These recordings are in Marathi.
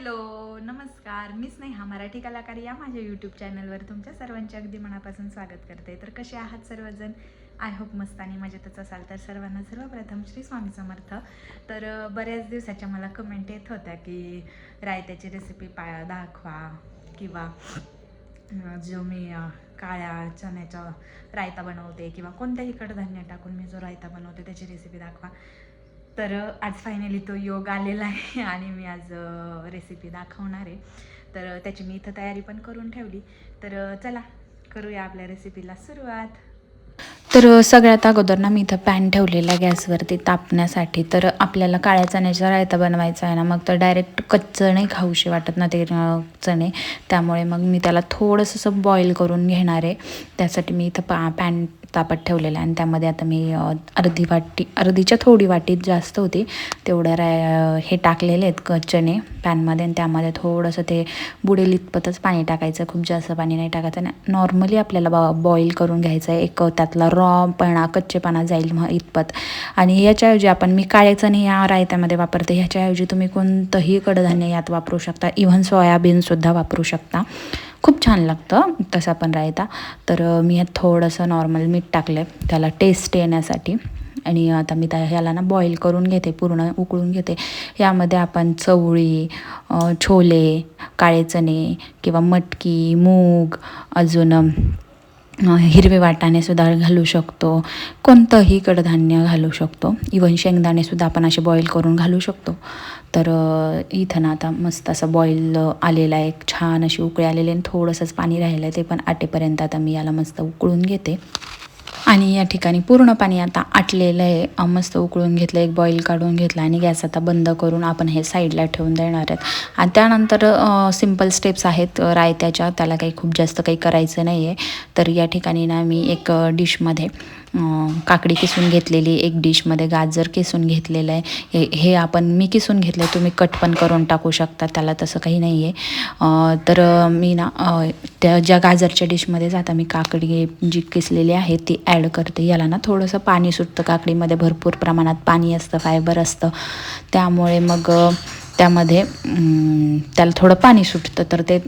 हॅलो नमस्कार. मी स्नेहा मराठी कलाकार या माझ्या यूट्यूब चॅनलवर तुमच्या सर्वांचे अगदी मनापासून स्वागत करते. तर कसे आहात सर्वजण? आय होप मस्त आणि मजेतच असाल. तर सर्वांना सर्वप्रथम श्री स्वामी समर्थ. तर बऱ्याच दिवसाच्या मला कमेंट येत होत्या की रायत्याची रेसिपी पा दाखवा किंवा जो मी काळ्या चण्याचा रायता बनवते किंवा कोणत्याही कडधान्य टाकून मी जो रायता बनवते त्याची रेसिपी दाखवा. तर आज फायनली तो योग आलेला आहे आणि मी आज रेसिपी दाखवणार आहे. तर त्याची मी इथं तयारी पण करून ठेवली. तर चला करूया आपल्या रेसिपीला सुरुवात. तर सगळ्यात अगोदर ना मी इथं पॅन ठेवलेला गॅसवरती तापण्यासाठी. तर आपल्याला काळ्या चण्याचा रायता बनवायचा आहे ना मग तर डायरेक्ट कच्चं नाही खाऊशी वाटत ना ते चणे. त्यामुळे मग मी त्याला थोडंसं असं बॉईल करून घेणार आहे. त्यासाठी मी इथं पा पॅन तापत ठेवलेलं आहे. आणि त्यामध्ये आता मी अर्धी वाटी अर्धीच्या थोडी वाटीत जास्त होती. तेवढ्या राय हे टाकलेले आहेत क चणे पॅनमध्ये. आणि त्यामध्ये थोडंसं ते बुडेल इतपतच पाणी टाकायचं. खूप जास्त पाणी नाही टाकायचं. आणि नॉर्मली आपल्याला बॉ बॉईल करून घ्यायचं आहे. एक त्यातला रॉपणा कच्चेपणा जाईल मग इतपत. आणि याच्याऐवजी आपण मी काळे चणे या रायत्यामध्ये वापरते. ह्याच्याऐवजी तुम्ही कोणतंही कडधान्य यात वापरू शकता. इव्हन सोयाबीनसुद्धा वापरू शकता. खूप छान लागतं तसा पण रायता. तर मी ह्यात थोडंसं नॉर्मल मीठ टाकलं आहे त्याला टेस्ट येण्यासाठी. आणि आता मी त्या ह्याला ना बॉईल करून घेते पूर्ण उकळून घेते. यामध्ये आपण चवळी छोले काळे चणे किंवा मटकी मूग अजून हिरवे वाटाणेसुद्धा घालू शकतो. कोणतंही कडधान्य घालू शकतो. इवन शेंगदाणेसुद्धा आपण असे बॉईल करून घालू शकतो. तर इथं ना आता मस्त असं बॉईल आलेलं आहे. छान अशी उकळी आलेली आहे आणि थोडंसंच पाणी राहिलं आहे ते पण आटेपर्यंत आता मी याला मस्त उकळून घेते. आणि या ठिकाणी पूर्ण पाणी आता आटलेलं आहे. मस्त उकळून घेतलं एक बॉईल काढून घेतला आणि गॅस आता बंद करून आपण हे साईडला ठेवून देणार आहेत. आणि त्यानंतर सिंपल स्टेप्स आहेत. रायत्याच्या त्याला काही खूप जास्त काही करायचं नाही आहे तर या ठिकाणी ना मी एक डिशमध्ये काकडी किसून घेतलेली एक डिशमध्ये गाजर किसून घेतलेलं आहे. हे हे आपण मी किसून घेतलं आहे तुम्ही कट पण करून टाकू शकता त्याला तसं काही नाही आहे तर मी ना त्या ज्या गाजरच्या डिशमध्ये जाता मी काकडी जी किसलेली आहे ती ॲड करते. याला ना थोडंसं पाणी सुटतं. काकडीमध्ये भरपूर प्रमाणात पाणी असतं फायबर असतं. त्यामुळे मग त्यामध्ये त्याला थोडं पाणी सुटतं. तर ते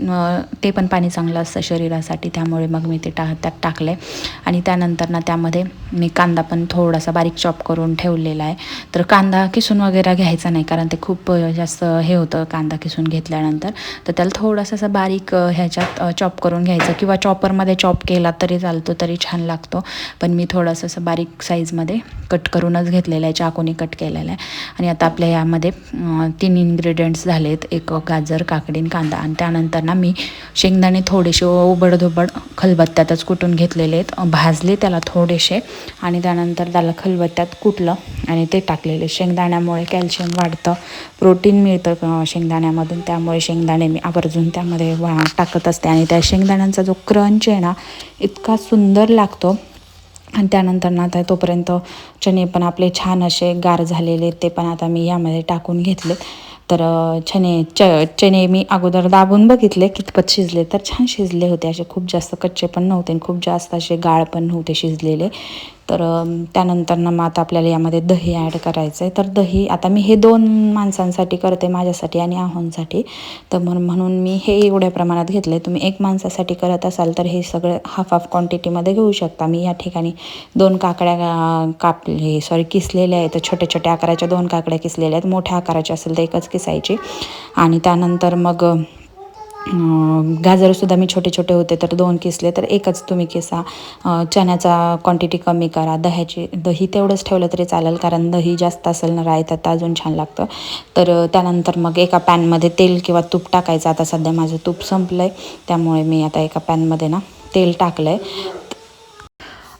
ते पण पाणी चांगलं असतं शरीरासाठी. त्यामुळे मग मी ते टा त्यात टाकलं आहे आणि त्यानंतर ना त्यामध्ये मी कांदा पण थोडासा बारीक चॉप करून ठेवलेला आहे. तर कांदा किसून वगैरे घ्यायचा नाही कारण ते खूप जास्त हे होतं कांदा किसून घेतल्यानंतर. तर त्याला थोडासा असं बारीक ह्याच्यात चॉप करून घ्यायचं. किंवा चॉपरमध्ये चॉप केला तरी चालतो तरी छान लागतो. पण मी थोडंसं असं बारीक साईजमध्ये कट करूनच घेतलेलं आहे. चाकूने कट केलेलं आहे. आणि आता आपल्या यामध्ये अ, तीन इन्ग्रेडियंट्स झालेत. एक गाजर काकडी आणि कांदा. आणि त्यानंतर ना मी शेंगदाणे थोडेसे ओबडधोबड खलबत्त्यातच कुटून घेतलेले आहेत. भाजले त्याला थोडेसे आणि त्यानंतर त्याला खलबत्त्यात कुटलं आणि ते टाकलेले. शेंगदाण्यामुळे कॅल्शियम वाढतं प्रोटीन मिळतं शेंगदाण्यामधून. त्यामुळे शेंगदाणे मी आवर्जून त्यामध्ये वा टाकत असते. आणि त्या शेंगदाण्यांचा जो क्रंच आहे ना इतका सुंदर लागतो. आणि त्यानंतर ना आता तोपर्यंत चणे पण आपले छान असे गार झालेले ते पण आता मी यामध्ये टाकून घेतले तर छने च चणे मी अगोदर दाबून बघितले. कितपत शिजले तर छान शिजले होते. असे खूप जास्त कच्चे पण नव्हते आणि खूप जास्त असे गाळ पण नव्हते शिजलेले. तर त्यानंतर ना मग आता आपल्याला यामध्ये दही ॲड करायचं आहे तर दही आता मी हे दोन माणसांसाठी करते माझ्यासाठी आणि आहोंसाठी. तर म्हण म्हणून मी हे एवढ्या प्रमाणात घेतलं आहे तुम्ही एक माणसासाठी करत असाल तर हे सगळं हाफ हाफ क्वांटिटीमध्ये घेऊ शकता. मी या ठिकाणी दोन काकड्या काप कापले सॉरी किसलेल्या आहेत. छोट्या छोट्या आकाराच्या दोन काकड्या किसलेल्या आहेत. मोठ्या आकाराच्या असेल तर एकच किसायची. आणि त्यानंतर मग गाजरसुद्धा मी छोटे छोटे होते तर दोन किसले तर एकच तुम्ही किसा. चण्याचा क्वांटिटी कमी करा दह्याची दही तेवढंच ठेवलं तरी चालेल कारण दही जास्त असेल ना रायतात तर अजून छान लागतं. तर त्यानंतर मग एका पॅनमध्ये तेल किंवा तूप टाकायचं. आता सध्या माझं तूप संपलं आहे त्यामुळे मी आता एका पॅनमध्ये ना तेल टाकलं आहे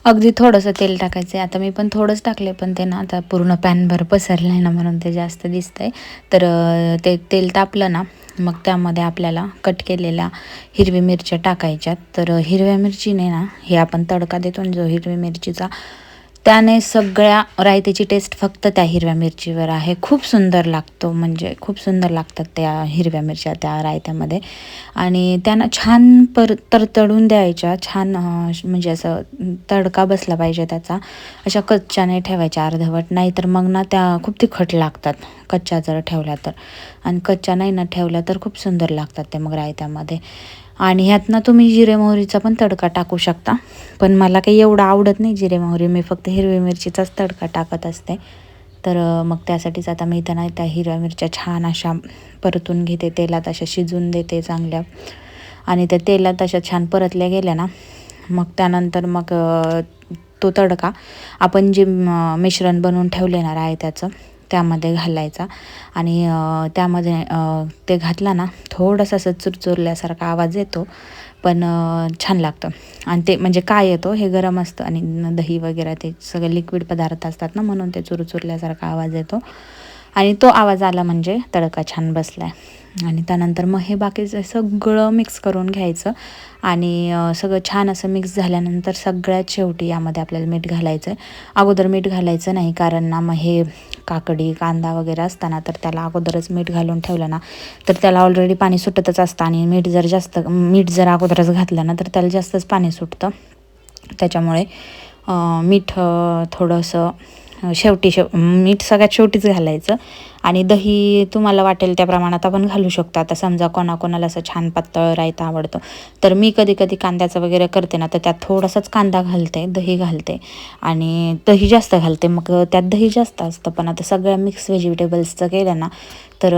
अगदी थोडंसं तेल टाकायचं आहे आता मी पण थोडंच टाकले पण ते ना आता पूर्ण पॅनभर पसरलं आहे ना म्हणून ते जास्त दिसतंय. तर ते तेल तापलं ना मग त्यामध्ये आपल्याला कट केलेल्या हिरवी मिरच्या टाकायच्यात. तर हिरव्या मिरचीने ना हे आपण तडका देतो आणि जो हिरवी मिरचीचा त्याने सगळ्या रायत्याची टेस्ट फक्त त्या हिरव्या मिरचीवर आहे. खूप सुंदर लागतो म्हणजे खूप सुंदर लागतात त्या हिरव्या मिरच्या त्या रायत्यामध्ये. आणि त्यांना छान पर तरतडून द्यायच्या छान म्हणजे असं तडका बसला पाहिजे त्याचा. अशा कच्च्याने ठेवायच्या अर्धवट नाही तर मग ना त्या खूप तिखट लागतात कच्च्या जर ठेवल्या तर. आणि कच्च्या नाही ना ठेवल्या तर खूप सुंदर लागतात ते मग रायत्यामध्ये. आणि ह्यातनं तुम्ही जिरे मोहरीचा पण तडका टाकू शकता. पण मला काही एवढं आवडत नाही जिरे मोहरी. मी फक्त हिरवी मिरचीचाच तडका टाकत असते. तर मग त्यासाठीच आता मी त्यांना त्या हिरव्या मिरच्या छान अशा परतून घेते. तेलात अशा शिजून देते चांगल्या. आणि त्या तेलात अशा छान परतल्या गेल्या ना मग त्यानंतर मग तो तडका आपण जे मिश्रण बनवून ठेवले ना आहे त्याचं त्यामध्ये घालायचा. आणि त्यामध्ये ते घातला ना थोडंसं असं चुरचुरल्यासारखा आवाज येतो पण छान लागतं. आणि ते म्हणजे काय येतो हे गरम असतं. आणि दही वगैरे ते सगळे लिक्विड पदार्थ असतात ना म्हणून ते चुरचुरल्यासारखा आवाज येतो. आणि तो आवाज आला म्हणजे तडका छान बसला आहे आणि त्यानंतर मग हे बाकीचं सगळं मिक्स करून घ्यायचं. आणि सगळं छान असं मिक्स झाल्यानंतर सगळ्यात शेवटी यामध्ये आपल्याला मीठ घालायचं आहे अगोदर मीठ घालायचं नाही कारण ना मग हे काकडी कांदा वगैरे असताना तर त्याला अगोदरच मीठ घालून ठेवलं ना तर त्याला ऑलरेडी पाणी सुटतच असतं. आणि मीठ जर जास्त मीठ जर अगोदरच घातलं ना तर त्याला जास्तच पाणी सुटतं. त्याच्यामुळे मीठ थोडंसं शेवटी शेव मीठ सगळ्यात शेवटीच घालायचं. आणि दही तुम्हाला वाटेल त्या प्रमाणात आपण घालू शकतो. आता समजा कोणाकोणाला असं छान पातळ रायता आवडतं. तर मी कधी कधी कांद्याचं वगैरे करते ना तर त्यात थोडासाच कांदा घालते दही घालते. आणि दही जास्त घालते. मग त्यात दही जास्त असतं. पण आता सगळ्या मिक्स व्हेजिटेबल्सचं केलं ना तर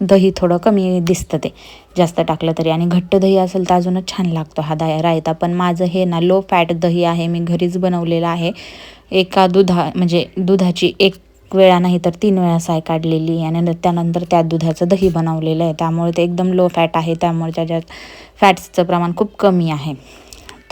दही थोडं कमी दिसतं ते. जास्त टाकलं तरी. आणि घट्ट दही असेल तर अजूनच छान लागतो हा दाय रायता. पण माझं हे ना लो फॅट दही आहे. मी घरीच बनवलेलं आहे. एका दुधा म्हणजे दुधाची एक वेळा नाही तर तीन वेळा साय काढलेली आणि न- त्यानंतर त्या दुधाचं दही बनवलेलं आहे. त्यामुळे ते एकदम लो फॅट आहे. त्यामुळे त्याच्यात फॅट्सचं प्रमाण खूप कमी आहे.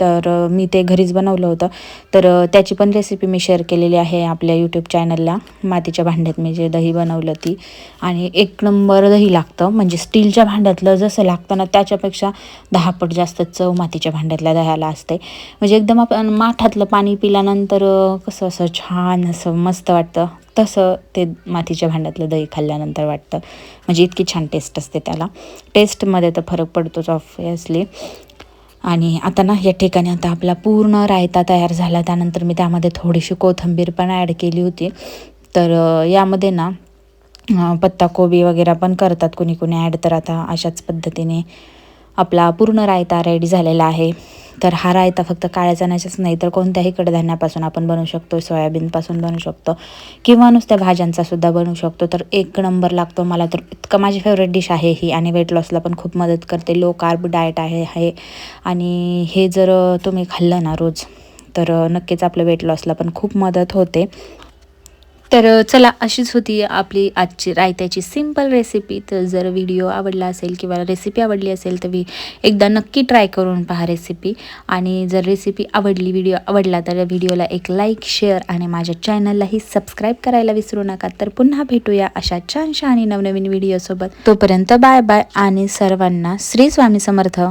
तर मी ते घरीच बनवलं होतं. तर त्याची पण रेसिपी मी शेअर केलेली आहे आपल्या यूट्यूब चॅनलला मातीच्या भांड्यात मी जे दही बनवलं ती. आणि एक नंबर दही लागतं. म्हणजे स्टीलच्या भांड्यातलं जसं लागतं ना त्याच्यापेक्षा दहा पट जास्त चव मातीच्या भांड्यातल्या दह्याला असते. म्हणजे एकदम आपण माठातलं पाणी पिल्यानंतर कसं असं छान असं मस्त वाटतं. तसं ते मातीच्या भांड्यातलं दही खाल्ल्यानंतर वाटतं. म्हणजे इतकी छान टेस्ट असते त्याला. टेस्टमध्ये तर फरक पडतोच ऑब्वियसली आणि आता ना या ठिकाणी आता आपला पूर्ण रायता तयार झाला. त्यानंतर मी त्यामध्ये थोडीशी कोथिंबीर पण ॲड केली होती. तर यामध्ये ना पत्ताकोबी वगैरे पण करतात कोणी कोणी ॲड तर आता अशाच पद्धतीने आपला पूर्ण रायता रेडी झालेला आहे. तर हा रायता फक्त काळ्या चण्याच्याच नाही तर कोणत्याही कडधान्यापासून आपण बनवू शकतो सोयाबीनपासून बनवू शकतो किंवा नुसत्या भाज्यांचा सुद्धा बनवू शकतो. तर एक नंबर लागतो मला तर. इतकं माझी फेवरेट डिश आहे ही आणि वेट लॉसला पण खूप मदत करते. लो कार्ब डाएट आहे आहे. आणि हे जर तुम्ही खाल्लं ना रोज तर नक्कीच आपलं वेट लॉसला पण खूप मदत होते. तर चला अशीच होती आपली आजची रायत्याची सिंपल रेसिपी तर जर व्हिडिओ आवडला असेल किंवा रेसिपी आवडली असेल तर मी एकदा नक्की ट्राय करून पहा रेसिपी आणि जर रेसिपी आवडली व्हिडिओ आवडला तर व्हिडिओला एक लाईक शेअर आणि माझ्या चॅनललाही सबस्क्राईब करायला विसरू नका. तर पुन्हा भेटूया अशा छानशा आणि नवनवीन व्हिडिओसोबत तोपर्यंत बाय बाय आणि सर्वांना श्री स्वामी समर्थ.